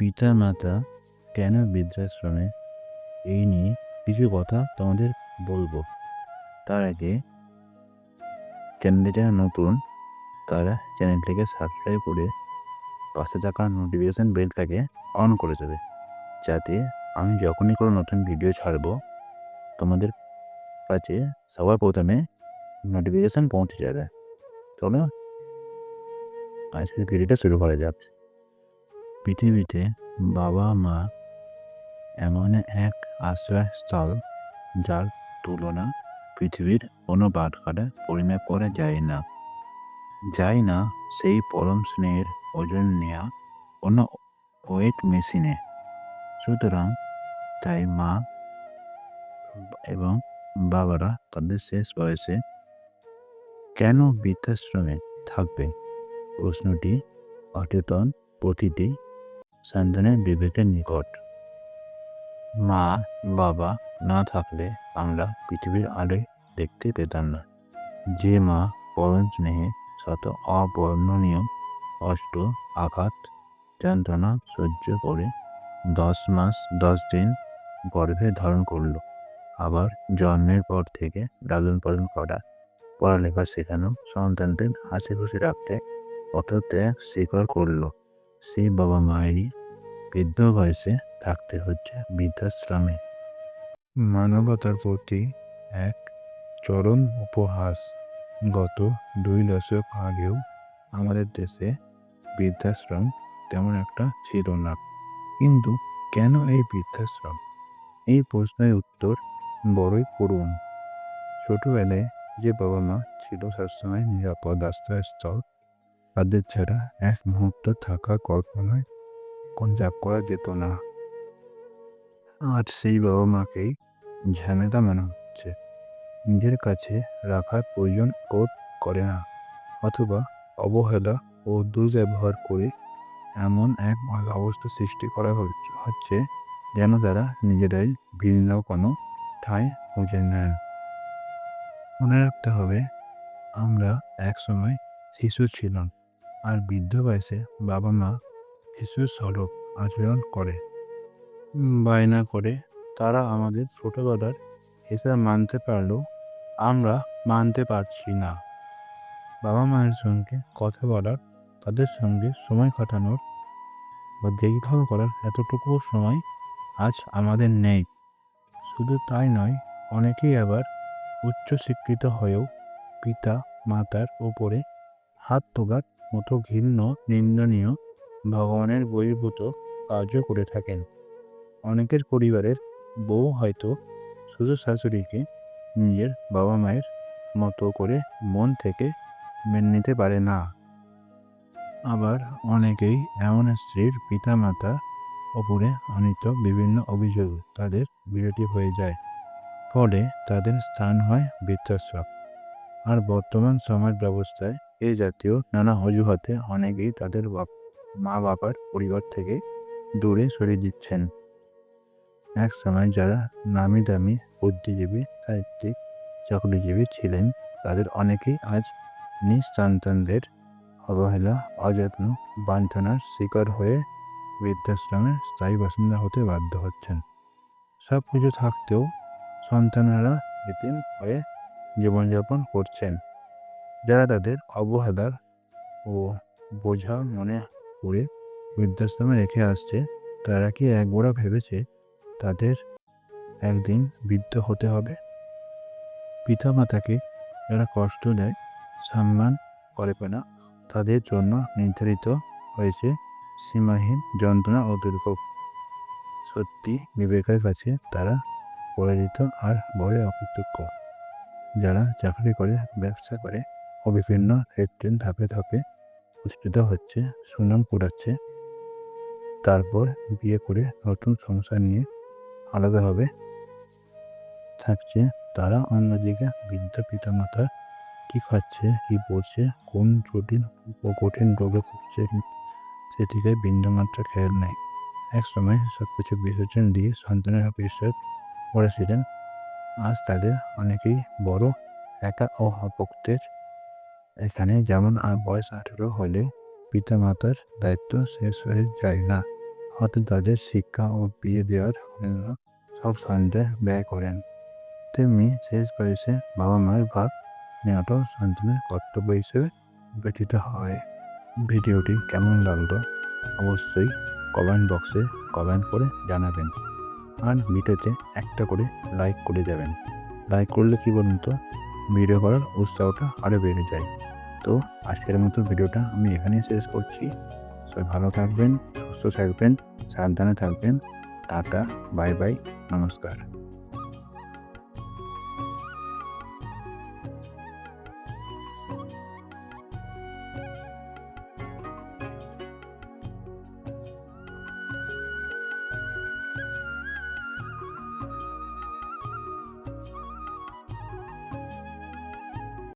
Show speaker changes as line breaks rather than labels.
পিতা, মাতা কেন বৃদ্ধাশ্রমে? এই নিয়ে কিছু কথা তোমাদের বলব। তার আগে চ্যানেলটি যারা নতুন, তারা চ্যানেলটিকে সাবস্ক্রাইব করে পাশে থাকা নোটিফিকেশান বেলটাকে অন করে দেবে। যাতে আমি যখনই কোনো নতুন ভিডিও ছাড়বো, তোমাদের কাছে সবার প্রথমে নোটিফিকেশান পৌঁছে যাবে। চলো, আজকের ভিডিওটা শুরু করা যাক। পৃথিবীতে বাবা মা এমন এক আশ্রয়স্থল যার তুলনা পৃথিবীর কোনো বাটখারা পরিমাপ করা যায় না। যায় না সেই পরম স্নেহের ওজন নেওয়া কোনো ওয়েট মেশিনে। সুতরাং তাই মা এবং বাবারা তাদের শেষ বয়সে কেন বৃদ্ধাশ্রমে থাকবে? প্রশ্নটি অচেতন প্রতিটি সন্তানের বিবেকের নিকট। মা, বাবা না থাকলে আমরা পৃথিবীর আলোয় দেখতে পেতাম না। যে মা পরম স্নেহে শত অবর্ণনীয় কষ্ট আঘাত যন্ত্রণা সহ্য করে দশ মাস, দশ দিন গর্ভে ধারণ করল। আবার জন্মের পর থেকে লালন পালন করা, পড়ালেখা শেখানো সন্তানদের হাসি খুশি রাখতে কত ত্যাগ স্বীকার করল। সেই বাবা মায়েরই বৃদ্ধ বয়সে থাকতে হচ্ছে বৃদ্ধাশ্রমে। মানবতার প্রতি এক চরম উপহাস। গত দুই দশক আগেও আমাদের দেশে বৃদ্ধাশ্রম তেমন একটা ছিল না। কিন্তু কেন এই বৃদ্ধাশ্রম? এই প্রশ্নের উত্তর বড়ই করুণ ছোটবেলায় যে বাবা মা ছিল সবসময় নিরাপদ, আশ্রয়স্থল তাদের ছাড়া এক মুহূর্ত থাকা কল্পনায় কোন কঞ্জাব করা যেত না। আর সেই বাবা মাকেই ঝামেলা মনে হচ্ছে। নিজের কাছে রাখার প্রয়োজন বোধ করে না, অথবা অবহেলা ও দুর্ব্যবহার করে এমন এক অবস্থা সৃষ্টি করা হচ্ছে যেন তারা নিজেরাই ভিন্ন কোনো ঠাঁই খুঁজে নেন। মনে রাখতে হবে, আমরা একসময় শিশু ছিলাম। আর বৃদ্ধ বয়সে বাবা মা শিশুর স্বরূপ আচরণ করে। বায়না করে তারা আমাদের ছোটোবেলার হিসাব মানতে পারলেও আমরা মানতে পারছি না। বাবা মায়ের সঙ্গে কথা বলার, তাদের সঙ্গে সময় কাটানোর বা দেখভাল করার এতটুকু সময় আজ আমাদের নেই। শুধু তাই নয়, অনেকেই আবার উচ্চ শিক্ষিত হয়েও পিতা মাতার উপরে হাত তোলার মতো ঘৃণ্য, নিন্দনীয় ভগবানের বহির্ভূত কাজও করে থাকেন। অনেকের পরিবারের বউ হয়তো শুধু শাশুড়িকে নিজের বাবা মায়ের মতো করে মন থেকে মেনে নিতে পারে না। আবার অনেকেই এমন স্ত্রীর পিতামাতা ওপরে আনিত বিভিন্ন অভিযোগ তাদের বিরতি হয়ে যায়। ফলে তাদের স্থান হয় বৃদ্ধাশ্রম। আর বর্তমান সমাজ ব্যবস্থায় এ জাতীয় নানা অজুহাতে অনেকেই তাদের মা বাবার পরিবার থেকে দূরে সরে দিচ্ছেন। এক সময় যারা নামি দামি বুদ্ধিজীবী, সাহিত্যিক, চাকরিজীবী ছিলেন, তাদের অনেকেই আজ নিজ সন্তানদের অবহেলা, অযত্ন, বাঞ্ছনার শিকার হয়ে বৃদ্ধাশ্রমে স্থায়ী বাসিন্দা হতে বাধ্য হচ্ছেন। সব কিছু থাকতেও সন্তানেরা এতিম হয়ে জীবনযাপন করছেন। যারা তাদের অবহেলার ও বোঝা মনে করে বৃদ্ধাশ্রমে রেখে আসছে, তারা কি একবারও ভেবেছে তাদের একদিন বৃদ্ধ হতে হবে? পিতামাতাকে যারা কষ্ট দেয়, সম্মান করে না, তাদের জন্য নির্ধারিত হয়েছে সীমাহীন যন্ত্রণা ও দুর্ভোগ। সত্যি বিবেকের কাছে তারা পরাজিত আর বড় অকৃতজ্ঞ। যারা চাকরি করে, ব্যবসা করে ও বিভিন্ন ক্ষেত্রে ধাপে ধাপে পুষ্টিত হচ্ছে, সুনাম কুড়াচ্ছে তারপর বিয়ে করে নতুন সংসার নিয়ে আলাদাভাবে থাকছে। তারা অন্যদিকে বৃদ্ধ পিতামাতার কী খাচ্ছে, কী পড়ছে কোন জটিল ও কঠিন রোগে ভুগছে, সেদিকে বিন্দুমাত্র খেয়াল নেই। এক সময় সব কিছু বিসর্জন দিয়ে সন্তানের বিশ্বাস করেছিলেন আজ তাদের অনেকেই বড় একা ও ভক্তের এখানে যেমন বয়স আঠেরো হলে পিতা মাতার দায়িত্ব শেষ হয়ে যায় না। হয়তো তাদের শিক্ষা ও বিয়ে দেওয়ার জন্য সব সন্তান ব্যয় করেন। তেমনি শেষ বয়সে বাবা মায়ের ভাগ নেওয়াটাও সন্তানের কর্তব্য হিসেবে ব্যতীত হয়। ভিডিওটি কেমন লাগল অবশ্যই কমেন্ট বক্সে কমেন্ট করে জানাবেন। আর ভিডিওতে একটা করে লাইক করে যাবেন। লাইক করলে কি বলুন তো? ভিডিও করার উৎসাহটা আরও বেড়ে যায়। তো আজকের মতো ভিডিওটা আমি এখানেই শেষ করছি। সবাই ভালো থাকবেন, সুস্থ থাকবেন, সাবধানে থাকবেন। টাটা, বাই বাই, নমস্কার।